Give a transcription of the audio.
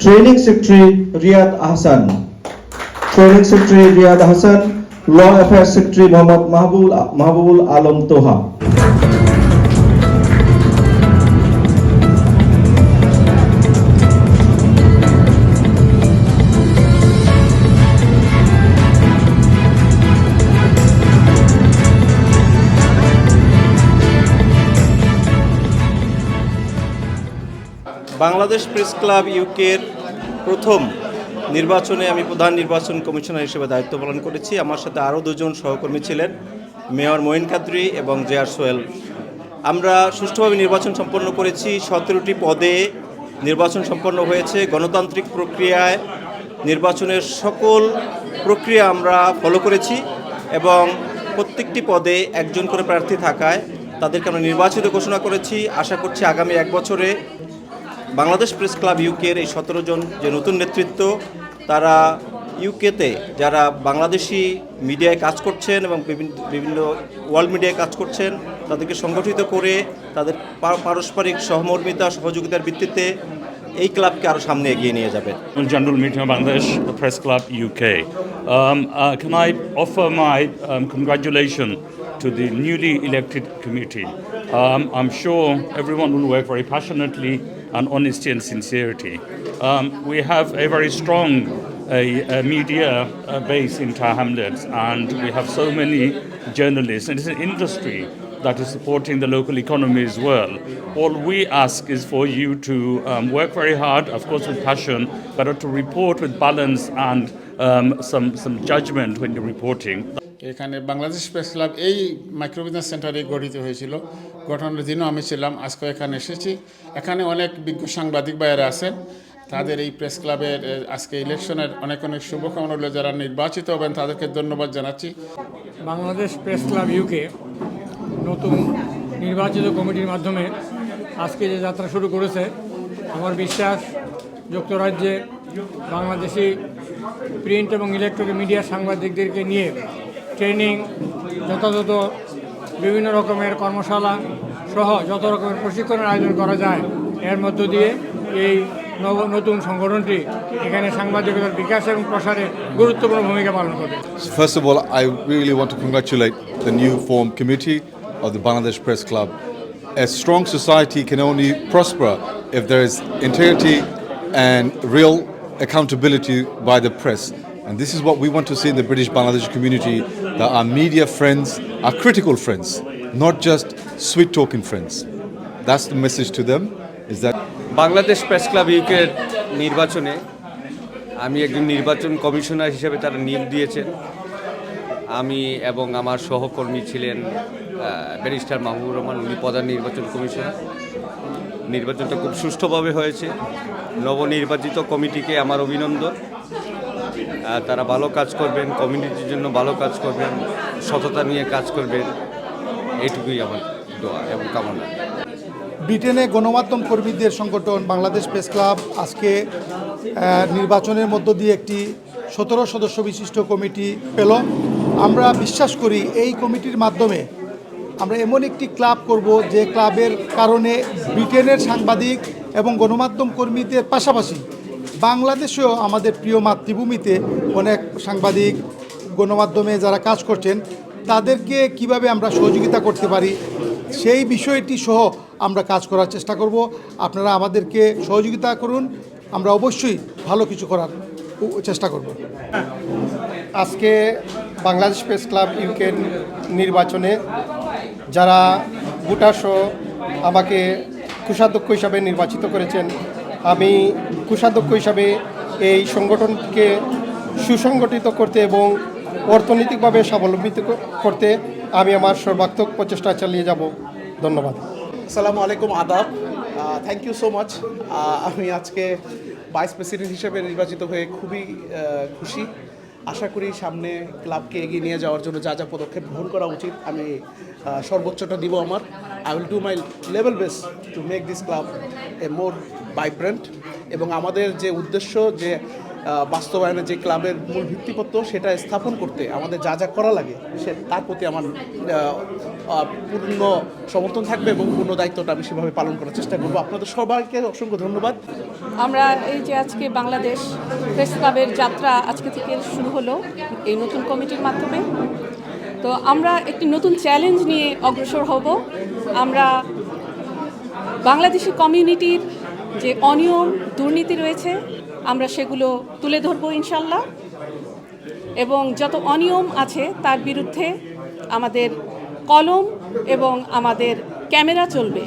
Training secretary Riyadh Ahsan training secretary Riyadh Hasan law affairs secretary Mohammad Mahbul Mahbubul Alam Toha Bangladesh press club ইউকের প্রথম নির্বাচনে আমি প্রধান নির্বাচন commissioner হিসেবে দায়িত্ব পালন করেছি। আমার সাথে আরও দুজন সহকর্মী ছিলেন, মেয়র মঈন কাদ্রি এবং জেআর সোহেল। আমরা সুষ্ঠুভাবে নির্বাচন সম্পন্ন করেছি। সতেরোটি পদে নির্বাচন সম্পন্ন হয়েছে। গণতান্ত্রিক প্রক্রিয়ায় নির্বাচনের সকল প্রক্রিয়া আমরা ফলো করেছি এবং প্রত্যেকটি পদে একজন করে প্রার্থী থাকায় তাদেরকে আমরা নির্বাচিত ঘোষণা করেছি। আশা করছি আগামী এক বছরে বাংলাদেশ প্রেস ক্লাব ইউকের এই সতেরো জন যে নতুন নেতৃত্ব, তারা ইউকেতে যারা বাংলাদেশি মিডিয়ায় কাজ করছেন এবং বিভিন্ন বিভিন্ন ওয়ার্ল্ড মিডিয়ায় কাজ করছেন, তাদেরকে সংগঠিত করে তাদের পারস্পরিক সহমর্মিতা, সহযোগিতার ভিত্তিতে এই ক্লাবকে আরও সামনে এগিয়ে নিয়ে যাবে। General media Bangladesh press club UK can I offer my congratulation to the newly elected committee I am sure everyone will work and honesty and sincerity. Um, we have a very strong a, media uh, base in Tower Hamlets, and we have so many journalists. And it's an industry that is supporting the local economy as well. All we ask is for you to um, work very hard, of course, with passion, but to report with balance and um, some, some judgment when you're reporting. এখানে Bangladesh press club এই micro business সেন্টারে গঠিত হয়েছিল। গঠনের দিনও আমি ছিলাম আজকে এখানে এসেছি। এখানে অনেক বিজ্ঞ সাংবাদিক ভাইয়েরা আছেন। তাদের এই প্রেস ক্লাবের আজকে ইলেকশনের অনেক অনেক শুভকামনা রইল। যারা নির্বাচিত হবেন, তাদেরকে ধন্যবাদ জানাচ্ছি। বাংলাদেশ প্রেস ক্লাব ইউকে নতুন নির্বাচিত কমিটির মাধ্যমে আজকে যে যাত্রা শুরু করেছে, আমার বিশ্বাস যুক্তরাজ্যে বাংলাদেশি প্রিন্ট এবং ইলেকট্রনিক মিডিয়া সাংবাদিকদেরকে নিয়ে ট্রেনিং যথাযথ বিভিন্ন রকমের কর্মশালা সহ যত রকমের প্রশিক্ষণের আয়োজন করা যায় এর মধ্য দিয়ে এই নব নতুন সংগঠনটি এখানে সাংবাদিকতার বিকাশ এবং প্রসারে গুরুত্বপূর্ণ ভূমিকা পালন করবে of all, I really want to congratulate the new formed committee of the Bangladesh Press Club. A strong society can only prosper if there is integrity and real accountability by the press. And this is what we want to see in the British Bangladesh community that our media friends are critical friends, not just sweet talking friends. That's the message to them is that Bangladesh press club ইউকের নির্বাচনে আমি একজন নির্বাচন commissioner হিসেবে তারা নিয়োগ দিয়েছেন। আমি এবং আমার সহকর্মী ছিলেন ব্যারিস্টার মাহবুবুর রহমান উনি প্রধান নির্বাচন কমিশনার। নির্বাচনটা খুব সুষ্ঠুভাবে হয়েছে। নবনির্বাচিত কমিটিকে আমার অভিনন্দন। তারা ভালো কাজ করবেন কমিউনিটির জন্য ভালো কাজ করবেন, সততা নিয়ে কাজ করবেন। এইটুকুই আমার দোয়া এবং কামনা। ব্রিটেনে গণমাধ্যম কর্মীদের সংগঠন বাংলাদেশ প্রেস ক্লাব আজকে নির্বাচনের মধ্য দিয়ে একটি সতেরো সদস্য বিশিষ্ট কমিটি পেল। আমরা বিশ্বাস করি এই কমিটির মাধ্যমে আমরা এমন একটি ক্লাব করব যে ক্লাবের কারণে ব্রিটেনের সাংবাদিক এবং গণমাধ্যম কর্মীদের পাশাপাশি বাংলাদেশেও আমাদের প্রিয় মাতৃভূমিতে অনেক সাংবাদিক, গণমাধ্যমে যারা কাজ করছেন, তাদেরকে কীভাবে আমরা সহযোগিতা করতে পারি, সেই বিষয়টি সহ আমরা কাজ করার চেষ্টা করব। আপনারা আমাদেরকে সহযোগিতা করুন, আমরা অবশ্যই ভালো কিছু করার চেষ্টা করব। আজকে বাংলাদেশ প্রেস ক্লাব ইউকের নির্বাচনে যারা ভোটারসহ আমাকে কোষাধ্যক্ষ হিসাবে নির্বাচিত করেছেন আমি কোষাধ্যক্ষ হিসাবে এই সংগঠনকে সুসংগঠিত করতে এবং অর্থনৈতিকভাবে স্বাবলম্বিত করতে আমি আমার সর্বাত্মক প্রচেষ্টা চালিয়ে যাব। ধন্যবাদ। আসসালামু আলাইকুম, আদাব। থ্যাংক ইউ সো মাচ আমি আজকে ভাইস প্রেসিডেন্ট হিসেবে নির্বাচিত হয়ে খুবই খুশি। আশা করি সামনে ক্লাবকে এগিয়ে নিয়ে যাওয়ার জন্য যা যা পদক্ষেপ গ্রহণ করা উচিত, আমি সর্বোচ্চটা দিব আমার। I will do my level best to make this club a more vibrant এবং আমাদের যে উদ্দেশ্য যে বাস্তবায়নে যে ক্লাবের মূল ভিত্তিপত্র সেটা স্থাপন করতে, আমাদের যা যা করা লাগে, সে তার প্রতি আমার পূর্ণ সমর্থন থাকবে এবং পূর্ণ দায়িত্বটা আমি সেভাবে পালন করার চেষ্টা করব। আপনাদের সবাইকে অসংখ্য ধন্যবাদ। আমরা এই যে আজকে বাংলাদেশ প্রেস ক্লাবের যাত্রা আজকে থেকে শুরু হলো এই নতুন কমিটির মাধ্যমে। তো আমরা একটি নতুন চ্যালেঞ্জ নিয়ে অগ্রসর হব। আমরা বাংলাদেশি কমিউনিটির যে অনিয়ম, দুর্নীতি রয়েছে, আমরা সেগুলো তুলে ধরব ইনশাল্লাহ। এবং যত অনিয়ম আছে, তার বিরুদ্ধে আমাদের কলম এবং আমাদের ক্যামেরা চলবে।